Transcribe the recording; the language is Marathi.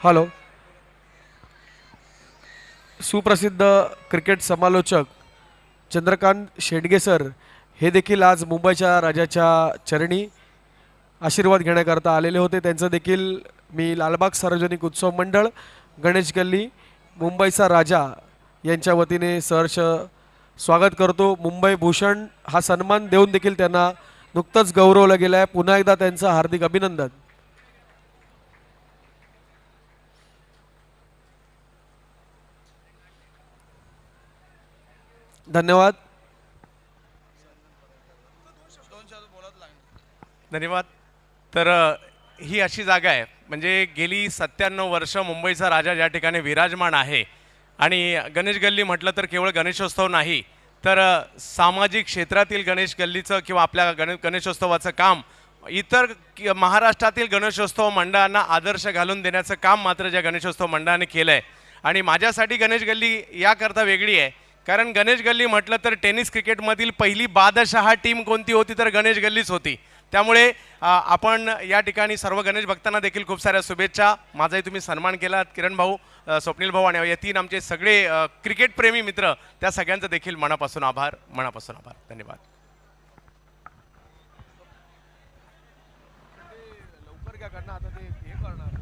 हॅलो सुप्रसिद्ध क्रिकेट समालोचक चंद्रकांत शेंडगे सर हे देखील आज मुंबईच्या राजाच्या चरणी आशीर्वाद घेण्याकरता आलेले होते. त्यांचं देखील मी लालबाग सार्वजनिक उत्सव मंडळ गणेश गल्ली मुंबईचा राजा यांच्या वतीने सहर्ष स्वागत करतो. मुंबई भूषण हा सन्मान देऊन देखील त्यांना नुकतंच गौरवलं गेलं आहे पुन्हा एकदा त्यांचं हार्दिक अभिनंदन. धन्यवाद. धन्यवाद. तर ही अशी जागा आहे. म्हणजे गेली सत्त्याण्णव वर्ष मुंबईचा राजा ज्या ठिकाणी विराजमान आहे. आणि गणेश गल्ली म्हटलं तर केवळ गणेशोत्सव नाही तर सामाजिक क्षेत्रातील गणेश गल्लीचं किंवा आपल्या गणे गणेशोत्सवाचं काम इतर महाराष्ट्रातील गणेशोत्सव मंडळांना आदर्श घालून देण्याचं काम मात्र ज्या गणेशोत्सव मंडळाने केलं आहे आणि माझ्यासाठी गणेश गल्ली याकरता वेगळी आहे. कारण गणेश गल्ली म्हटलं तर टेनिस क्रिकेटमधील पहिली बादशहा टीम कोणती होती तर गणेश गल्लीच होती. त्यामुळे आपण या ठिकाणी सर्व गणेश भक्तांना देखील खूप साऱ्या शुभेच्छा. माझाही तुम्ही सन्मान केलात किरण भाऊ स्वप्नील भाऊ आणि या तीन आमचे सगळे क्रिकेटप्रेमी मित्र त्या सगळ्यांचं देखील मनापासून आभार मनापासून आभार. धन्यवाद. लवकर काय करणार आता ते हे करणार.